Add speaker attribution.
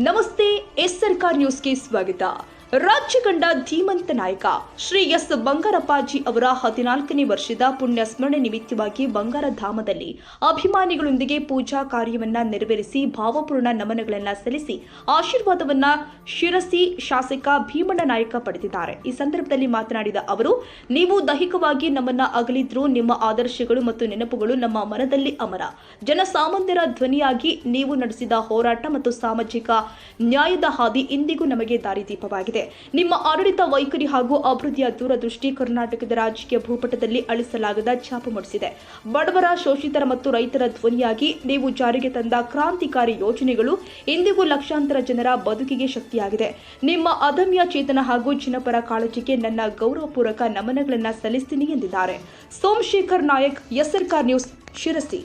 Speaker 1: ನಮಸ್ತೆ ಎಸ್ ಸರ್ಕಾರ್ ನ್ಯೂಸ್ಗೆ ಸ್ವಾಗತ ರಾಜ್ಯ ಕಂಡ ಧೀಮಂತ ನಾಯಕ ಶ್ರೀ ಎಸ್ ಬಂಗಾರಪ್ಪಾಜಿ ಅವರ ಹದಿನಾಲ್ಕನೇ ವರ್ಷದ ಪುಣ್ಯ ಸ್ಮರಣೆ ನಿಮಿತ್ತವಾಗಿ ಬಂಗಾರಧಾಮದಲ್ಲಿ ಅಭಿಮಾನಿಗಳೊಂದಿಗೆ ಪೂಜಾ ಕಾರ್ಯವನ್ನ ನೆರವೇರಿಸಿ ಭಾವಪೂರ್ಣ ನಮನಗಳನ್ನ ಸಲ್ಲಿಸಿ ಆಶೀರ್ವಾದವನ್ನ ಶಿರಸಿ ಶಾಸಕ ಭೀಮಣ್ಣ ನಾಯಕ ಪಡೆದಿದ್ದಾರೆ. ಈ ಸಂದರ್ಭದಲ್ಲಿ ಮಾತನಾಡಿದ ಅವರು, ನೀವು ದೈಹಿಕವಾಗಿ ನಮ್ಮನ್ನ ಅಗಲಿದ್ರು ನಿಮ್ಮ ಆದರ್ಶಗಳು ಮತ್ತು ನೆನಪುಗಳು ನಮ್ಮ ಮನದಲ್ಲಿ ಅಮರ. ಜನಸಾಮಾನ್ಯರ ಧ್ವನಿಯಾಗಿ ನೀವು ನಡೆಸಿದ ಹೋರಾಟ ಮತ್ತು ಸಾಮಾಜಿಕ ನ್ಯಾಯದ ಹಾದಿ ಇಂದಿಗೂ ನಮಗೆ ದಾರಿದೀಪವಾಗಿದೆ. ನಿಮ್ಮ ಆಡಳಿತ ವೈಖರಿ ಹಾಗೂ ಅಭಿವೃದ್ಧಿಯ ದೂರದೃಷ್ಟಿ ಕರ್ನಾಟಕದ ರಾಜಕೀಯ ಭೂಪಟದಲ್ಲಿ ಅಳಿಸಲಾಗದ ಛಾಪು ಮೂಡಿಸಿದೆ. ಬಡವರ ಶೋಷಿತರ ಮತ್ತು ರೈತರ ಧ್ವನಿಯಾಗಿ ನೀವು ಜಾರಿಗೆ ತಂದ ಕ್ರಾಂತಿಕಾರಿ ಯೋಜನೆಗಳು ಇಂದಿಗೂ ಲಕ್ಷಾಂತರ ಜನರ ಬದುಕಿಗೆ ಶಕ್ತಿಯಾಗಿದೆ. ನಿಮ್ಮ ಅದಮ್ಯ ಚೇತನ ಹಾಗೂ ಜನಪರ ಕಾಳಜಿಗೆ ನನ್ನ ಗೌರವಪೂರ್ವಕ ನಮನಗಳನ್ನು ಸಲ್ಲಿಸ್ತೀನಿ ಎಂದಿದ್ದಾರೆ. ಸೋಮಶೇಖರ್ ನಾಯಕ್ ಎಸ್ಆರ್ಕಾರ್ ನ್ಯೂಸ್ ಶಿರಸಿ.